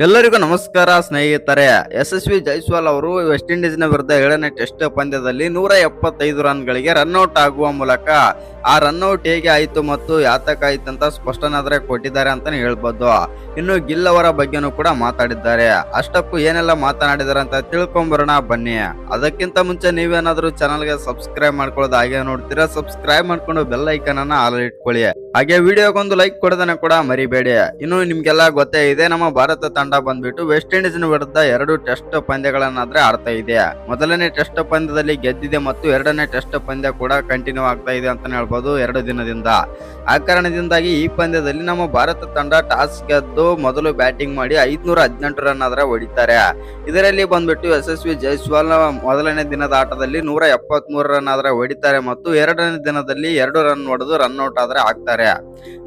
ಎಲ್ಲರಿಗೂ ನಮಸ್ಕಾರ ಸ್ನೇಹಿತರೆ, ಯಶಸ್ವಿ ಜೈಸ್ವಾಲ್ ಅವರು ವೆಸ್ಟ್ ಇಂಡೀಸ್ನ ವಿರುದ್ಧ ಏಳನೇ ಟೆಸ್ಟ್ ಪಂದ್ಯದಲ್ಲಿ ನೂರ ಎಪ್ಪತ್ತೈದು ರನ್ಗಳಿಗೆ ರನ್ಔಟ್ ಆಗುವ ಮೂಲಕ ಆ ರನ್ಔಟ್ ಹೇಗೆ ಆಯಿತು ಮತ್ತು ಯಾತಕ್ಕಾಯ್ತು ಅಂತ ಸ್ಪಷ್ಟನಾದರೆ ಕೊಟ್ಟಿದ್ದಾರೆ ಅಂತಲೇ ಹೇಳ್ಬೋದು. ಇನ್ನು ಗಿಲ್ ಅವರ ಬಗ್ಗೆನೂ ಕೂಡ ಮಾತಾಡಿದ್ದಾರೆ. ಅಷ್ಟಕ್ಕೂ ಏನೆಲ್ಲ ಮಾತನಾಡಿದ್ದಾರೆ ಅಂತ ತಿಳ್ಕೊಂಬರೋಣ, ಬನ್ನಿ. ಅದಕ್ಕಿಂತ ಮುಂಚೆ ನೀವೇನಾದರೂ ಚಾನಲ್ಗೆ ಸಬ್ಸ್ಕ್ರೈಬ್ ಮಾಡ್ಕೊಳ್ಳೋದು ಹಾಗೆ ನೋಡ್ತೀರಾ ಸಬ್ಸ್ಕ್ರೈಬ್ ಮಾಡ್ಕೊಂಡು ಬೆಲ್ ಐಕನ್ ಅನ್ನ ಆಲ್ ಇಟ್ಕೊಳ್ಳಿ. ಹಾಗೆ ವಿಡಿಯೋಗೊಂದು ಲೈಕ್ ಕೊಡೋದನ್ನ ಕೂಡ ಮರಿಬೇಡಿ. ಇನ್ನು ನಿಮ್ಗೆಲ್ಲ ಗೊತ್ತೇ ಇದೆ, ನಮ್ಮ ಭಾರತ ತಂಡ ಬಂದ್ಬಿಟ್ಟು ವೆಸ್ಟ್ ಇಂಡೀಸ್ ವಿರುದ್ಧ ಎರಡು ಟೆಸ್ಟ್ ಪಂದ್ಯಗಳನ್ನಾದ್ರೆ ಆಡ್ತಾ ಇದೆ. ಮೊದಲನೇ ಟೆಸ್ಟ್ ಪಂದ್ಯದಲ್ಲಿ ಗೆದ್ದಿದೆ ಮತ್ತು ಎರಡನೇ ಟೆಸ್ಟ್ ಪಂದ್ಯ ಕೂಡ ಕಂಟಿನ್ಯೂ ಆಗ್ತಾ ಇದೆ ಅಂತಾನೆ ಹೇಳ್ಬೋದು ಎರಡು ದಿನದಿಂದ. ಆ ಕಾರಣದಿಂದಾಗಿ ಈ ಪಂದ್ಯದಲ್ಲಿ ನಮ್ಮ ಭಾರತ ತಂಡ ಟಾಸ್ ಗೆದ್ದು ಮೊದಲು ಬ್ಯಾಟಿಂಗ್ ಮಾಡಿ ಐದ್ನೂರ ಹದಿನೆಂಟು ರನ್ ಆದ್ರೆ ಹೊಡಿತಾರೆ. ಇದರಲ್ಲಿ ಬಂದ್ಬಿಟ್ಟು ಯಶಸ್ವಿ ಜೈಸ್ವಾಲ್ ಮೊದಲನೇ ದಿನದ ಆಟದಲ್ಲಿ ನೂರ ಎಪ್ಪತ್ತ್ ಮೂರು ರನ್ ಆದ್ರೆ ಹೊಡಿತಾರೆ ಮತ್ತು ಎರಡನೇ ದಿನದಲ್ಲಿ ಎರಡು ರನ್ ಹೊಡೆದು ರನ್ ಔಟ್ ಆದ್ರೆ ಆಗ್ತಾರೆ.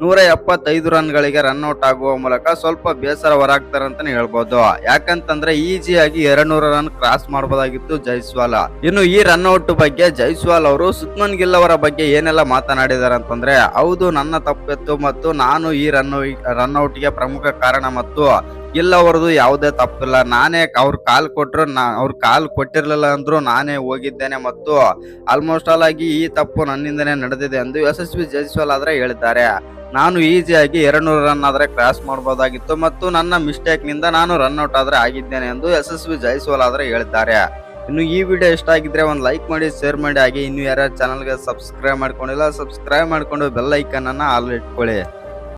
ನೂರ ಎಪ್ಪತ್ತೈದು ರನ್ ಔಟ್ ಆಗುವ ಮೂಲಕ ಸ್ವಲ್ಪ ಬೇಸರ ಹೊರಾಗ್ತಾರೆ ಅಂತಾನೆ ಹೇಳ್ಬೋದು. ಯಾಕಂತಂದ್ರೆ ಈಜಿ ಆಗಿ ನೂರ ರನ್ ಕ್ರಾಸ್ ಮಾಡಬಹುದಾಗಿತ್ತು ಜೈಸ್ವಾಲ್. ಇನ್ನು ಈ ರನ್ ಔಟ್ ಬಗ್ಗೆ ಜೈಸ್ವಾಲ್ ಅವರು ಸುತ್ಮನ್ ಗಿಲ್ ಅವರ ಬಗ್ಗೆ ಏನೆಲ್ಲ ಮಾತನಾಡಿದ್ದಾರೆ ಅಂತಂದ್ರೆ, ಹೌದು, ನನ್ನ ತಪ್ಪಿತ್ತು ಮತ್ತು ನಾನು ಈ ರನ್ ರನ್ ಔಟ್ಗೆ ಪ್ರಮುಖ ಕಾರಣ ಮತ್ತು ಗಿಲ್ ಅವರದು ಯಾವುದೇ ತಪ್ಪಿಲ್ಲ. ನಾನೇ ಅವ್ರ ಕಾಲ್ ಕೊಟ್ಟರು ನಾ, ಅವ್ರ ಕಾಲ್ ಕೊಟ್ಟಿರಲಿಲ್ಲ ಅಂದ್ರು ನಾನೇ ಹೋಗಿದ್ದೇನೆ ಮತ್ತು ಆಲ್ಮೋಸ್ಟ್ ಆಲ್ ಆಗಿ ಈ ತಪ್ಪು ನನ್ನಿಂದನೇ ನಡೆದಿದೆ ಎಂದು ಯಶಸ್ವಿ ಜೈಸ್ವಾಲ್ ಆದ್ರೆ ಹೇಳಿದ್ದಾರೆ. ನಾನು ಈಸಿಯಾಗಿ ಎರಡು ರನ್ ಆದರೆ ಕ್ರಾಸ್ ಮಾಡಬಹುದಾಗಿತ್ತು ಮತ್ತು ನನ್ನ ಮಿಸ್ಟೇಕ್ನಿಂದ ನಾನು ರನ್ ಔಟ್ ಆದ್ರೆ ಆಗಿದ್ದೇನೆ ಎಂದು ಯಶಸ್ವಿ ಜೈಸ್ವಾಲ್ ಆದರೆ ಹೇಳಿದ್ದಾರೆ. ಇನ್ನು ಈ ವಿಡಿಯೋ ಇಷ್ಟ ಆಗಿದ್ರೆ ಒಂದು ಲೈಕ್ ಮಾಡಿ ಶೇರ್ ಮಾಡಿ, ಹಾಗೆ ಇನ್ನು ಯಾರ್ಯಾರು ಚಾನಲ್ಗೆ ಸಬ್ಸ್ಕ್ರೈಬ್ ಮಾಡ್ಕೊಂಡಿಲ್ಲ ಸಬ್ಸ್ಕ್ರೈಬ್ ಮಾಡಿಕೊಂಡು ಬೆಲ್ ಆಲ್ ಇಟ್ಕೊಳ್ಳಿ.